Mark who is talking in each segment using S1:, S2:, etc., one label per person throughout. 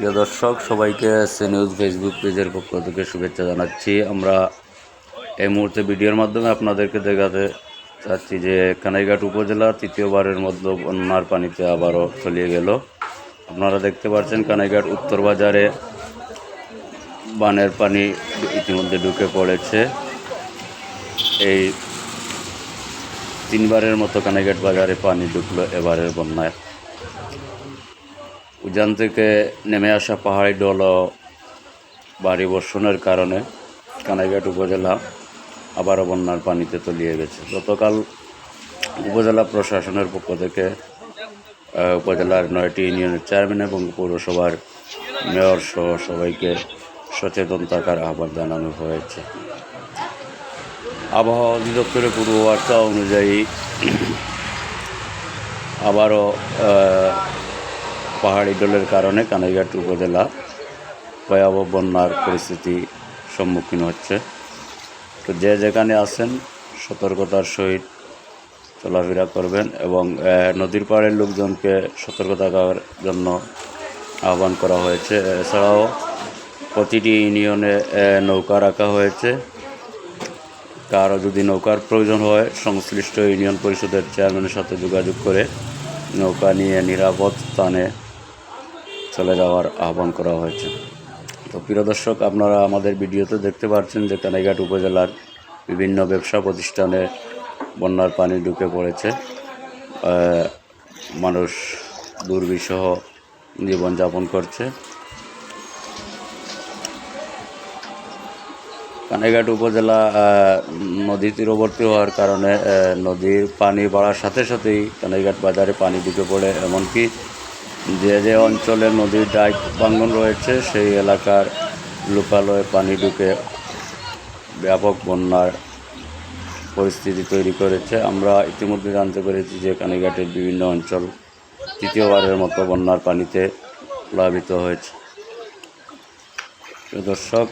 S1: প্রিয় দর্শক, সবাইকে এসএ নিউজ ফেসবুক পেজের পক্ষ থেকে শুভেচ্ছা জানাচ্ছি। আমরা এই মুহূর্তে ভিডিওর মাধ্যমে আপনাদেরকে দেখাতে চাচ্ছি যে কানাইঘাট উপজেলা তৃতীয়বারের মধ্যে বন্যার পানিতে আবারও তলিয়ে গেল। আপনারা দেখতে পাচ্ছেন কানাইঘাট উত্তর বাজারে বানের পানি ইতিমধ্যে ঢুকে পড়েছে। এই তিনবারের মতো কানাইঘাট বাজারে পানি ঢুকলো এবারের বন্যায়। উজান থেকে নেমে আসা পাহাড়ি ডল ভারী বর্ষণের কারণে কানাইঘাট উপজেলা আবারও বন্যার পানিতে তলিয়ে গেছে। গতকাল উপজেলা প্রশাসনের পক্ষ থেকে উপজেলার নয়টি ইউনিয়নের চেয়ারম্যান এবং পৌরসভার মেয়র সহ সবাইকে সচেতন থাকার আহ্বান জানানো হয়েছে। আবহাওয়া অধিদপ্তরের পূর্ববার্তা অনুযায়ী আবারও পাহাড়ি ডলের কারণে কানাইঘাট উপজেলা ভয়াবহ বন্যার পরিস্থিতি সম্মুখীন হচ্ছে। তো যে যেখানে আছেন, সতর্কতার সহিত চলাফেরা করবেন এবং নদীর পাড়ের লোকজনকে সতর্ক থাকার জন্য আহ্বান করা হয়েছে। এছাড়াও প্রতিটি ইউনিয়নে নৌকা রাখা হয়েছে। কারও যদি নৌকার প্রয়োজন হয়, সংশ্লিষ্ট ইউনিয়ন পরিষদের চেয়ারম্যানের সাথে যোগাযোগ করে নৌকা নিয়ে নিরাপদ স্থানে চলে যাওয়ার আহ্বান করা হয়েছে। তো প্রিয় দর্শক, আপনারা আমাদের ভিডিওতে দেখতে পাচ্ছেন যে কানাইঘাট উপজেলার বিভিন্ন ব্যবসা প্রতিষ্ঠানে বন্যার পানি ঢুকে পড়েছে। মানুষ দুর্বিষহ জীবনযাপন করছে। কানাইঘাট উপজেলা নদী তীরবর্তী হওয়ার কারণে নদীর পানি বাড়ার সাথে সাথেই কানাইঘাট বাজারে পানি ঢুকে পড়ে। এমনকি যে যে অঞ্চলে নদীর ডাইক ভাঙ্গন রয়েছে, সেই এলাকার লোকালয়ে পানি ঢুকে ব্যাপক বন্যার পরিস্থিতি তৈরি করেছে। আমরা ইতিমধ্যে জানতে পেরেছি যে কানাইঘাটের বিভিন্ন অঞ্চল তৃতীয়বারের মতো বন্যার পানিতে প্লাবিত হয়েছে। দর্শক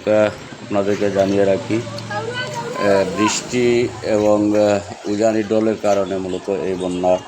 S1: আপনাদেরকে জানিয়ে রাখি বৃষ্টি এবং উজানি ডলের কারণে মূলত এই বন্যার